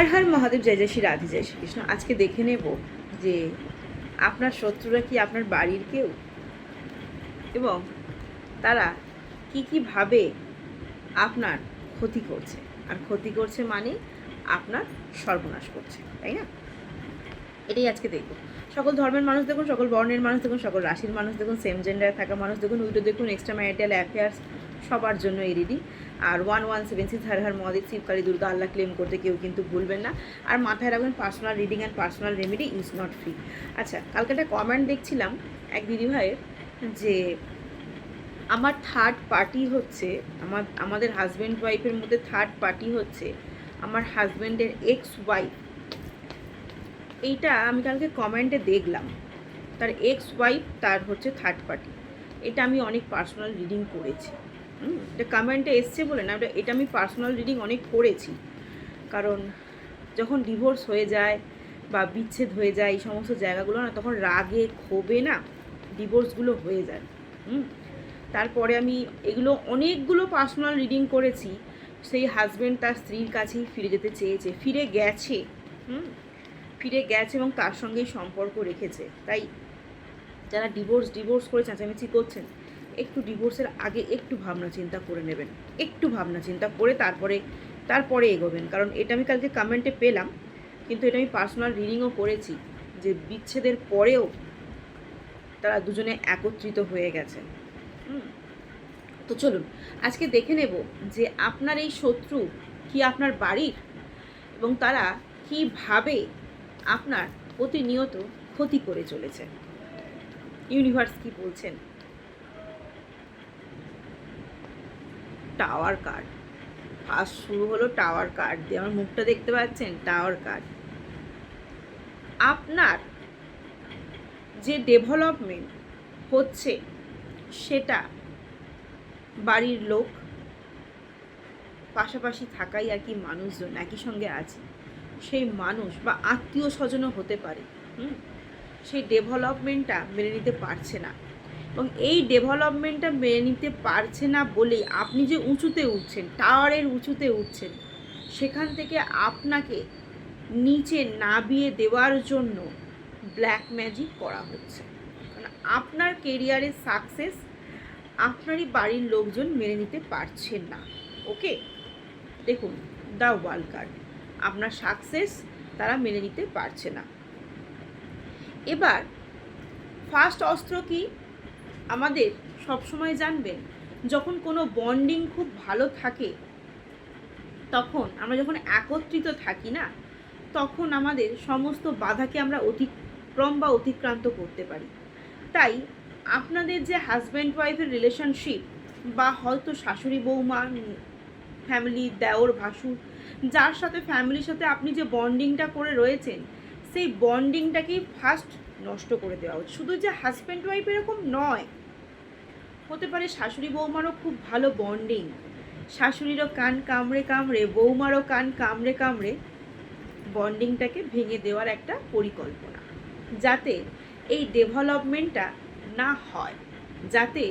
হর হর মহাদেব, জয় জয় শ্রী রাধে, জয় শ্রীকৃষ্ণ আজকে দেখে নেব যে আপনার শত্রুরা কি আপনার বাড়ির কেউ? এবং তারা কি কি ভাবে আপনার ক্ষতি করছে? আর ক্ষতি করছে মানে আপনার সর্বনাশ করছে, তাই না? এটাই আজকে দেখব। সকল ধর্মের মানুষ দেখুন, সকল বর্ণের মানুষ দেখুন, সকল রাশির মানুষ দেখুন সেম জেন্ডারে থাকা মানুষ দেখুন, উল্টো দেখুন এক্সট্রা ম্যারিটাল অ্যাফেয়ার্স সবার জন্য এই রিডিং আর one one seven six Har Har Mahadev Shivkali Durga Allah claim করতে কেউ কিন্তু ভুলবেন না। আর মাথায় রাখবেন personal reading and personal remedy is not free আচ্ছা কালকে একটা কমেন্ট দেখছিলাম এক দিদিভাইয়ের যে আমার থার্ড পার্টি হচ্ছে, আমার, আমাদের হাজব্যান্ড ওয়াইফের মধ্যে থার্ড পার্টি হচ্ছে আমার হাজব্যান্ডের এক্স ওয়াইফ এইটা আমি কালকে কমেন্টে দেখলাম। তার এক্স ওয়াইফ তার হচ্ছে থার্ড পার্টি এটা আমি অনেক পার্সোনাল রিডিং করেছি। এটা কমেন্টে এসছে বলে না, এটা- আমি পার্সোনাল রিডিং অনেক করেছি। কারণ যখন ডিভোর্স হয়ে যায় বা বিচ্ছেদ হয়ে যায়, এই সমস্ত জায়গাগুলো না, তখন রাগে ক্ষোভে না ডিভোর্সগুলো হয়ে যায়। হুম? তারপরে আমি এগুলো অনেকগুলো পার্সোনাল রিডিং করেছি। সেই হাজব্যান্ড তার স্ত্রীর কাছেই ফিরে যেতে চেয়েছে, ফিরে গেছে। হুম? ফিরে গেছে এবং তার সঙ্গেই সম্পর্ক রেখেছে। তাই যারা ডিভোর্স ডিভোর্স করে চেঁচামেচি করছেন একটু ডিভোর্সের আগে একটু ভাবনা চিন্তা করে নেবেন। একটু ভাবনা চিন্তা করে তারপরে তারপরে এগোবেন। কারণ এটা আমি কালকে কমেন্টে পেলাম, কিন্তু এটা আমি পার্সোনাল রিডিংও করেছি যে বিচ্ছেদের পরেও তারা দুজনে একত্রিত হয়ে গেছে। তো চলুন, আজকে দেখে নেব যে আপনার এই শত্রু কি আপনার বাড়ির এবং তারা কীভাবে আপনার প্রতিনিয়ত ক্ষতি করে চলেছে। ইউনিভার্স কি বলছেন? টাওয়ার কার্ড ফার্স্ট শুরু হলো টাওয়ার কার্ড দিয়ে আমার মুখটা দেখতে পাচ্ছেন? টাওয়ার কার্ড আপনার যে ডেভেলপমেন্ট হচ্ছে সেটা বাড়ির লোক পাশাপাশি থাকাই আর কি মানুষজন একই সঙ্গে আছে। সেই মানুষ বা আত্মীয় স্বজনও হতে পারে। হুম? সেই ডেভেলপমেন্টটা মেনে নিতে পারছে না। এবং এই ডেভেলপমেন্টটা মেনে নিতে পারছে না বলেই আপনি যে উঁচুতে উঠছেন, টাওয়ারের উঁচুতে উঠছেন, সেখান থেকে আপনাকে নিচে নাবিয়ে দেওয়ার জন্য ব্ল্যাক ম্যাজিক করা হচ্ছে। আপনার কেরিয়ারের সাকসেস আপনারই বাড়ির লোকজন মেনে নিতে পারছেন না ওকে দেখুন দ্য ওয়ার্ল্ড কার্ড আপনার সাকসেস তারা মেনে নিতে পারছে না। এবার ফার্স্ট অস্ত্র কি? আমাদের সবসময় জানবেন, যখন কোনো বন্ডিং খুব ভালো থাকে, তখন আমরা যখন একত্রিত থাকি না, তখন আমাদের সমস্ত বাধাকে আমরা অতিক্রম বা অতিক্রান্ত করতে পারি। তাই আপনাদের যে হাজব্যান্ড ওয়াইফের রিলেশনশিপ বা হয়তো শাশুড়ি বৌমা ফ্যামিলি দেওর, ভাসুর, যার সাথে ফ্যামিলির সাথে আপনি যে বন্ডিংটা করে রয়েছেন, সেই বন্ডিংটাকেই ফার্স্ট নষ্ট করে দেওয়া উচিত। শুধু যে হাজব্যান্ড ওয়াইফ এরকম নয় হতে পারে শাশুড়ি বৌমারও খুব ভালো বন্ডিং শাশুড়িরও কান কামড়ে কামড়ে, বৌমারও কান কামড়ে কামড়ে বন্ডিংটাকে ভেঙে দেওয়ার একটা পরিকল্পনা। যাতে এই ডেভেলপমেন্টটা না হয়, যাতে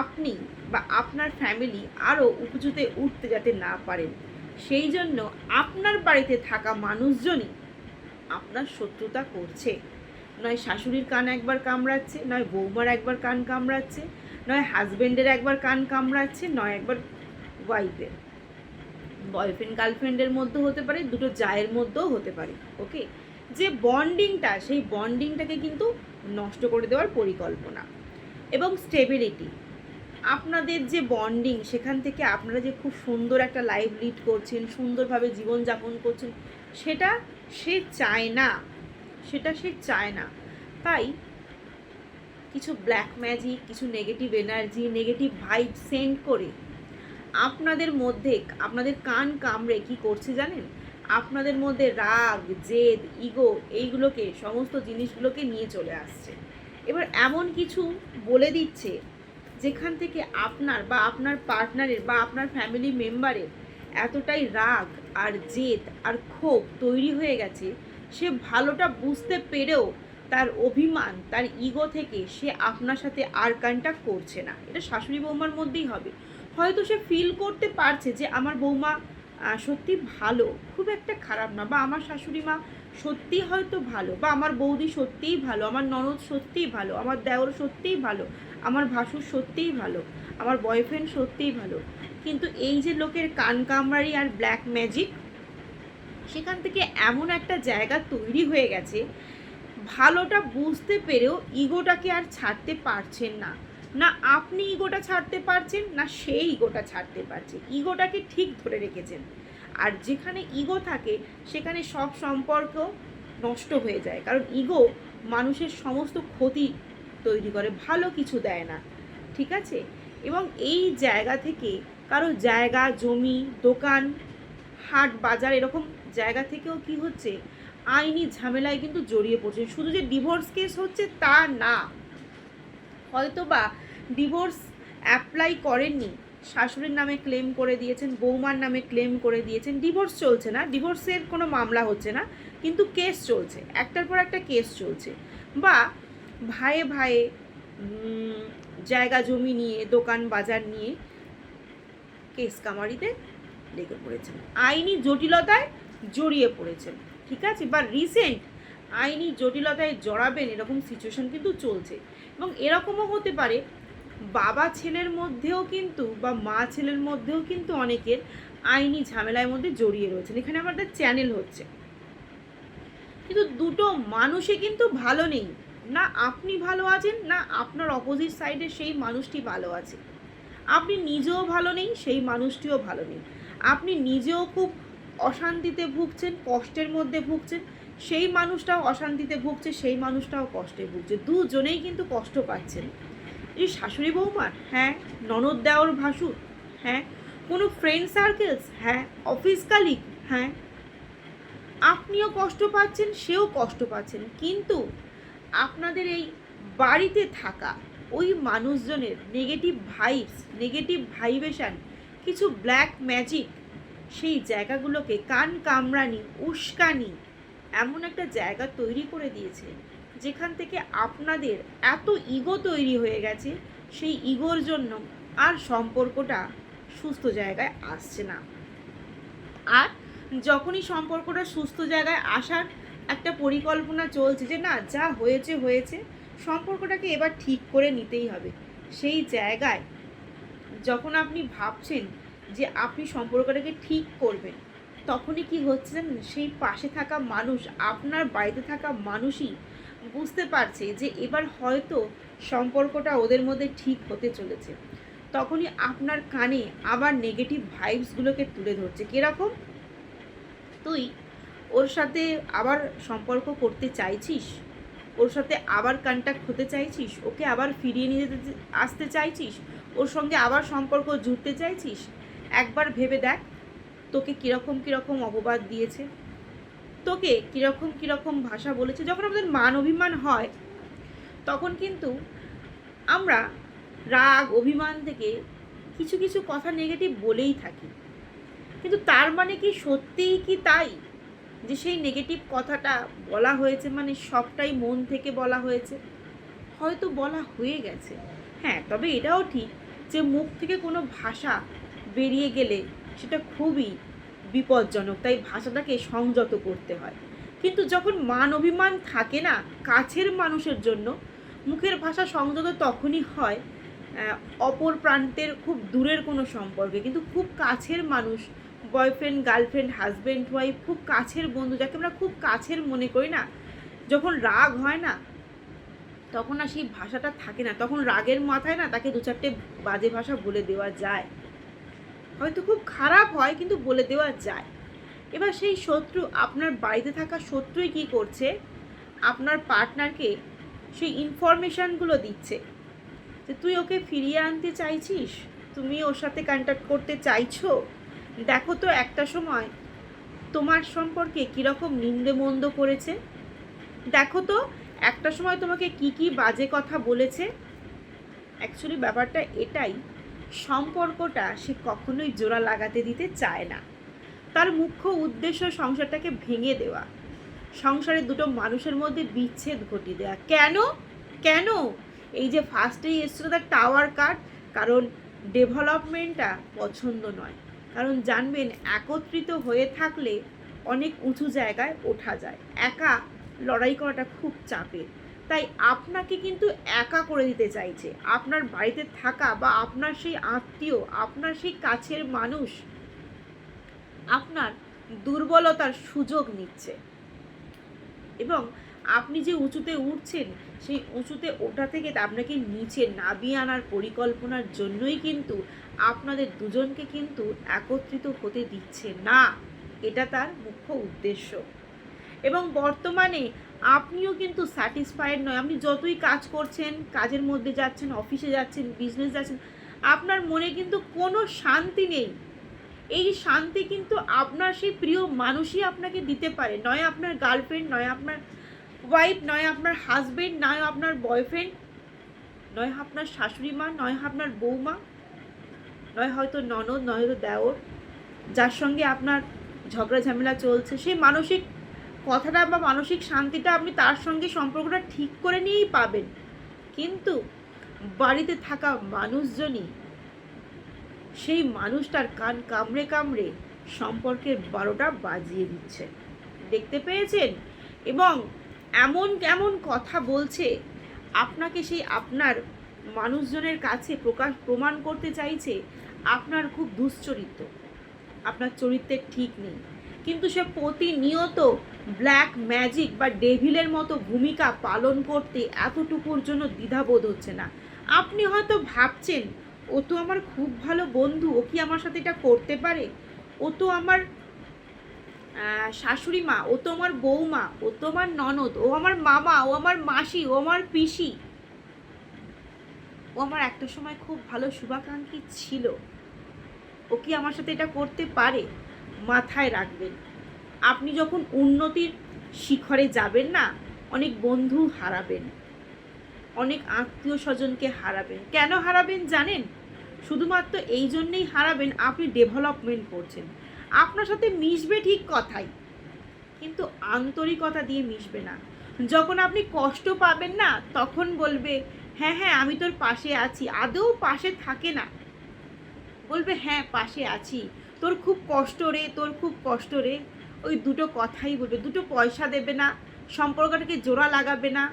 আপনি বা আপনার ফ্যামিলি আরও উপযুতে উঠতে যাতে না পারেন। সেই জন্য আপনার বাড়িতে থাকা মানুষজনই আপনার শত্রুতা করছে। নয় শাশুড়ির কান একবার কামড়াচ্ছে, নয় বৌমার একবার কান কামড়াচ্ছে, নয় হাজব্যান্ডের একবার কান কামড়াচ্ছে, নয় একবার ওয়াইফের বয়ফ্রেন্ড গার্লফ্রেন্ডের মধ্যে হতে পারে, দুটো জায়ের মধ্যেও হতে পারে ওকে যে বন্ডিংটা সেই বন্ডিংটাকে কিন্তু নষ্ট করে দেওয়ার পরিকল্পনা। এবং স্টেবিলিটি আপনাদের যে বন্ডিং সেখান থেকে আপনারা যে খুব সুন্দর একটা লাইফ লিড করছেন, সুন্দরভাবে জীবনযাপন করছেন, সেটা সে চায় না। সেটা সে চায় না। তাই কিছু ব্ল্যাক ম্যাজিক কিছু negative energy negative vibe send করে আপনাদের মধ্যে, আপনাদের কান কামড়ে কি করছে জানেন? আপনাদের মধ্যে রাগ, জেদ ইগো এইগুলোকে, সমস্ত জিনিসগুলোকে নিয়ে চলে আসছে। এবার এমন কিছু বলে দিচ্ছে যেখান থেকে আপনার বা আপনার পার্টনারের বা আপনার ফ্যামিলি মেম্বারের এতটাই রাগ আর জেদ আর ক্ষোভ তৈরি হয়ে গেছে সে ভালোটা বুঝতে পেরেও তার অভিমান, তার ইগো থেকে সে আপনার সাথে আর কন্ট্যাক্ট করছে না। এটা শাশুড়ি বৌমার মধ্যেই হবে। হয়তো সে ফিল করতে পারছে যে আমার বৌমা সত্যি ভালো, খুব একটা খারাপ না। বা আমার শাশুড়ি মা সত্যি হয়তো ভালো, বা আমার বৌদি সত্যিই ভালো, আমার ননদ সত্যিই ভালো, আমার দেওর সত্যিই ভালো, আমার ভাসুর সত্যিই ভালো, আমার বয়ফ্রেন্ড সত্যিই ভালো। কিন্তু এই যে লোকের কান কামড়ারি আর ব্ল্যাক ম্যাজিক সেখান থেকে এমন একটা জায়গা তৈরি হয়ে গেছে, ভালোটা বুঝতে পেরেও ইগোটাকে আর ছাড়তে পারছেন না। না আপনি ইগোটা ছাড়তে পারছেন, না সেই ইগোটা ছাড়তে পারছে। ইগোটাকে ঠিক ধরে রেখেছেন। আর যেখানে ইগো থাকে, সেখানে সব সম্পর্ক নষ্ট হয়ে যায়। কারণ ইগো মানুষের সমস্ত ক্ষতি তৈরি করে, ভালো কিছু দেয় না। ঠিক আছে? এবং এই জায়গা থেকে কারও জায়গা, জমি, দোকান হাট, বাজার এরকম জায়গা থেকেও কি হচ্ছে? আইনি ঝামেলায় কিন্তু জড়িয়ে পড়ছে। শুধু যে ডিভোর্স কেস হচ্ছে তা না। হয়তো বা ডিভোর্স অ্যাপ্লাই করেননি। শাশুড়ির নামে ক্লেম করে দিয়েছেন, বৌমার নামে ক্লেম করে দিয়েছেন। ডিভোর্স চলছে না। ডিভোর্সের কোনো মামলা হচ্ছে না। কিন্তু কেস চলছে। একটার পর একটা কেস চলছে। বা ভাইয়ে ভাইয়ে জায়গা জমি নিয়ে, দোকান বাজার নিয়ে কেস কামারিতে লেগে পড়েছেন। আইনি জটিলতায় জড়িয়ে পড়েছেন, ঠিক আছে? বা রিসেন্ট আইনি জটিলতায় জড়াবেন এরকম সিচুয়েশন কিন্তু চলছে। এবং এরকমও হতে পারে, বাবা ছেলের মধ্যেও কিন্তু বা মা ছেলের মধ্যেও কিন্তু অনেকের আইনি ঝামেলার মধ্যে জড়িয়ে রয়েছেন। এখানে আমাদের চ্যানেল হচ্ছে। কিন্তু দুটো মানুষে কিন্তু ভালো নেই। না আপনি ভালো আছেন, না আপনার অপোজিট সাইডে সেই মানুষটি ভালো আছে। আপনি নিজেও ভালো নেই, সেই মানুষটিও ভালো নেই। আপনি নিজেও খুব অশান্তিতে ভুগছেন, কষ্টের মধ্যে ভুগছেন, সেই মানুষটাও অশান্তিতে ভুগছে, সেই মানুষটাও কষ্টে ভুগছে। দুজনেই কিন্তু কষ্ট পাচ্ছেন। এই শাশুড়ি বৌমার হ্যাঁ ননদ দেওয়ার ভাসুর হ্যাঁ কোনো ফ্রেন্ড সার্কেলস হ্যাঁ অফিস কালিগ হ্যাঁ আপনিও কষ্ট পাচ্ছেন, সেও কষ্ট পাচ্ছেন। কিন্তু আপনাদের এই বাড়িতে থাকা ওই মানুষজনের নেগেটিভ ভাইবস নেগেটিভ ভাইবেশন কিছু ব্ল্যাক ম্যাজিক সেই জায়গাগুলোকে কান কামড়ানি উস্কানি এমন একটা জায়গা তৈরি করে দিয়েছে, যেখান থেকে আপনাদের এত ইগো তৈরি হয়ে গেছে, সেই ইগোর জন্য আর সম্পর্কটা সুস্থ জায়গায় আসছে না। আর যখনই সম্পর্কটা সুস্থ জায়গায় আসার একটা পরিকল্পনা চলছে যে না, যা হয়েছে হয়েছে, সম্পর্কটাকে এবার ঠিক করে নিতেই হবে। সেই জায়গায় যখন আপনি ভাবছেন যে আপনি সম্পর্কটাকে ঠিক করবেন, তখনই কি হচ্ছে জানেন? সেই পাশে থাকা মানুষ, আপনার বাড়িতে থাকা মানুষই বুঝতে পারছে যে এবার হয়তো সম্পর্কটা ওদের মধ্যে ঠিক হতে চলেছে। তখনই আপনার কানে আবার নেগেটিভ ভাইবসগুলোকে তুলে ধরছে। কীরকম? তুই ওর সাথে আবার সম্পর্ক করতে চাইছিস? ওর সাথে আবার কন্ট্যাক্ট হতে চাইছিস? ওকে আবার ফিরিয়ে নিয়ে যেতে আসতে চাইছিস? ওর সঙ্গে আবার সম্পর্ক জুড়তে চাইছিস? একবার ভেবে দেখ, তোকে কীরকম কীরকম অপবাদ দিয়েছে। তোকে কীরকম কীরকম ভাষা বলেছে। যখন আমাদের মান অভিমান হয়, তখন কিন্তু আমরা রাগ, অভিমান থেকে কিছু কিছু কথা নেগেটিভ বলেই থাকি। কিন্তু তার মানে কি সত্যিই কি তাই? যে সেই নেগেটিভ কথাটা বলা হয়েছে মানে সবটাই মন থেকে বলা হয়েছে। হয়তো বলা হয়ে গেছে। হ্যাঁ তবে এটাও ঠিক যে মুখ থেকে কোনো ভাষা বেরিয়ে গেলে সেটা খুবই বিপজ্জনক, তাই ভাষাটাকে সংযত করতে হয়। কিন্তু যখন মান অভিমান থাকে না কাছের মানুষের জন্য, মুখের ভাষা সংযত তখনই হয় অপর প্রান্তের খুব দূরের কোনো সম্পর্কে। কিন্তু খুব কাছের মানুষ বয়ফ্রেন্ড গার্লফ্রেন্ড হাজব্যান্ড ওয়াইফ খুব কাছের বন্ধু, যাকে আমরা খুব কাছের মনে করি না। যখন রাগ হয় না, তখন আর সেই ভাষাটা থাকে না। তখন রাগের মাথায় না তাকে দু চারটে বাজে ভাষা বলে দেওয়া যায়। হয়তো খুব খারাপ হয়, কিন্তু বলে দেওয়া যায়। এবার সেই শত্রু, আপনার বাড়িতে থাকা শত্রুই কী করছে? আপনার পার্টনারকে সেই ইনফরমেশানগুলো দিচ্ছে যে, তুই ওকে ফিরিয়ে আনতে চাইছিস? তুমি ওর সাথে কন্ট্যাক্ট করতে চাইছো? দেখো তো একটা সময়, তোমার সম্পর্কে কীরকম নিন্দে মন্দ করেছে? দেখো তো, একটা সময় তোমাকে কি কি বাজে কথা বলেছে? অ্যাকচুয়ালি ব্যাপারটা এটাই, সম্পর্কটা সে কখনোই জোড়া লাগাতে দিতে চায় না। তার মুখ্য উদ্দেশ্য সংসারটাকে ভেঙে দেওয়া। সংসারে দুটো মানুষের মধ্যে বিচ্ছেদ ঘটিয়ে দেওয়া কেন? কেন? এই যে ফার্স্টেই এসেছিল তার টাওয়ার কাট কারণ ডেভেলপমেন্টটা পছন্দ নয়। কারণ জানবেন, একত্রিত হয়ে থাকলে অনেক উঁচু জায়গায় ওঠা যায়। একা লড়াই করাটা খুব চাপের। তাই আপনাকে কিন্তু একা করে দিতে চাইছে। আপনার বাড়িতে থাকা বা আপনার সেই আত্মীয়, আপনার সেই কাছের মানুষ আপনার দুর্বলতার সুযোগ নিচ্ছে। এবং আপনি যে উঁচুতে উঠছেন, সেই উঁচুতে ওঠা থেকে আপনাকে নিচে নামিয়ে আনার পরিকল্পনার জন্যই কিন্তু আপনাদের দুজনকে কিন্তু একত্রিত হতে দিচ্ছে না। এটা তার মুখ্য উদ্দেশ্য। এবং বর্তমানে আপনিও কিন্তু স্যাটিসফাইড নয়। আপনি যতই কাজ করছেন, কাজের মধ্যে যাচ্ছেন অফিসে যাচ্ছেন বিজনেস যাচ্ছেন, আপনার মনে কিন্তু কোনো শান্তি নেই। এই শান্তি কিন্তু আপনার সেই প্রিয় মানুষই আপনাকে দিতে পারে। নয় আপনার গার্লফ্রেন্ড নয় আপনার ওয়াইফ নয় আপনার হাজবেন্ড নয় আপনার বয়ফ্রেন্ড নয় আপনার শাশুড়ি মা, নয় আপনার বৌমা নয়, হয়তো ননদ, নয় হয়তো দেওর। যার সঙ্গে আপনার ঝগড়া ঝামেলা চলছে, সেই মানসিক কথাটা বা মানসিক শান্তিটা আপনি তার সঙ্গে সম্পর্কটা ঠিক করে নিয়েই পাবেন। কিন্তু বাড়িতে থাকা মানুষজনই সেই মানুষটার কান কামড়ে কামড়ে সম্পর্কের বারোটা বাজিয়ে দিচ্ছে। দেখতে পেয়েছেন? এবং এমন কেমন কথা বলছে, আপনাকে সেই আপনার মানুষজনের কাছে প্রকাশ, প্রমাণ করতে চাইছে আপনার খুব দুশ্চরিত্র। আপনার চরিত্রের ঠিক নেই। কিন্তু সে প্রতিনিয়ত ব্ল্যাক ম্যাজিক বা ডেভিলের মতো ভূমিকা পালন করতে এতটুকুর জন্য দ্বিধাবোধ হচ্ছে না। আপনি হয়তো ভাবছেন, ও তো আমার খুব ভালো বন্ধু, ও কি আমার সাথে এটা করতে পারে? ও তো আমার শাশুড়ি মা, ও তো আমার বৌমা, ও তো আমার ননদ, ও আমার মামা, ও আমার মাসি, ও আমার পিসি। ও আমার একটা সময় খুব ভালো শুভাকাঙ্ক্ষী ছিল। ও কি আমার সাথে এটা করতে পারে? মাথায় রাখবেন। আপনি যখন উন্নতির শিখরে যাবেন না, অনেক বন্ধু হারাবেন। অনেক আত্মীয় স্বজনকে হারাবেন। কেন হারাবেন জানেন? শুধুমাত্র এই জন্যেই হারাবেন, আপনি ডেভেলপমেন্ট করছেন। আপনার সাথে মিশবে ঠিক কথাই, কিন্তু আন্তরিকতা দিয়ে মিশবে না। যখন আপনি কষ্ট পাবেন না, তখন বলবে হ্যাঁ হ্যাঁ আমি তোর পাশে আছি। আদৌ পাশে থাকে না। বলবে হ্যাঁ পাশে আছি। তোর খুব কষ্ট রে, তোর খুব কষ্ট রে। ওই দুটো কথাই বলবে। দুটো পয়সা দেবে না, সম্পর্কটাকে জোড়া লাগাবে না,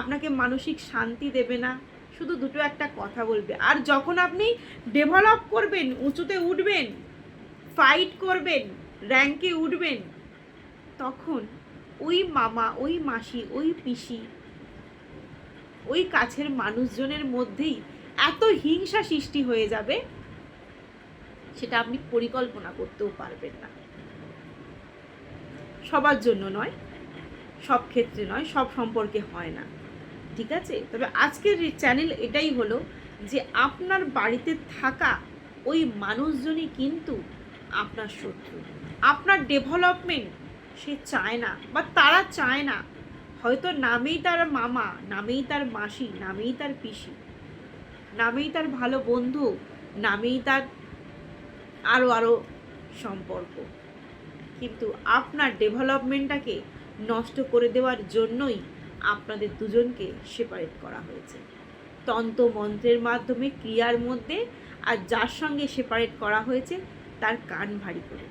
আপনাকে মানসিক শান্তি দেবে না, শুধু দুটো একটা কথা বলবে। আর যখন আপনি ডেভেলপ করবেন, উঁচুতে উঠবেন ফাইট করবেন র্যাঙ্কে উঠবেন, তখন ওই মামা, ওই মাসি, ওই পিসি, ওই কাছের মানুষজনের মধ্যেই এত হিংসা সৃষ্টি হয়ে যাবে সেটা আপনি পরিকল্পনা করতেও পারবেন না। সবার জন্য নয়, সব ক্ষেত্রে নয়, সব সম্পর্কে হয় না। ঠিক আছে? তবে আজকের চ্যানেল এটাই হলো যে আপনার বাড়িতে থাকা ওই মানুষজনই কিন্তু আপনার শত্রু। আপনার ডেভেলপমেন্ট সে চায় না বা তারা চায় না। হয়তো নামেই তার মামা, নামেই তার মাসি, নামেই তার পিসি, নামেই তার ভালো বন্ধু, নামেই তার আরও আরও সম্পর্ক। কিন্তু আপনার ডেভেলপমেন্টটাকে নষ্ট করে দেওয়ার জন্যই আপনাদের দুজনকে সেপারেট করা হয়েছে। তন্ত্র মন্ত্রের মাধ্যমে ক্রিয়ার মধ্যে আর যার সঙ্গে সেপারেট করা হয়েছে, তার কান ভারী করে।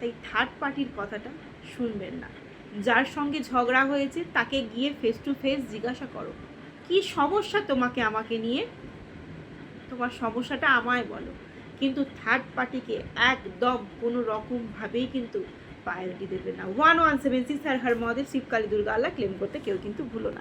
তাই থার্ড পার্টির কথাটা শুনবেন না। যার সঙ্গে ঝগড়া হয়েছে, তাকে গিয়ে ফেস টু ফেস জিজ্ঞাসা করো। কি সমস্যা তোমাকে, আমাকে নিয়ে? তোমার সমস্যাটা আমায় বলো। কিন্তু থার্ড পার্টিকে একদম কোনো রকমভাবেই কিন্তু প্রায়োরিটি দেবে না। ওয়ান ওয়ান সেভেন সিক্স আর হার মহাদেব শিবকালী দুর্গা আল্লাহ ক্লেম করতে কেউ কিন্তু ভুলো না।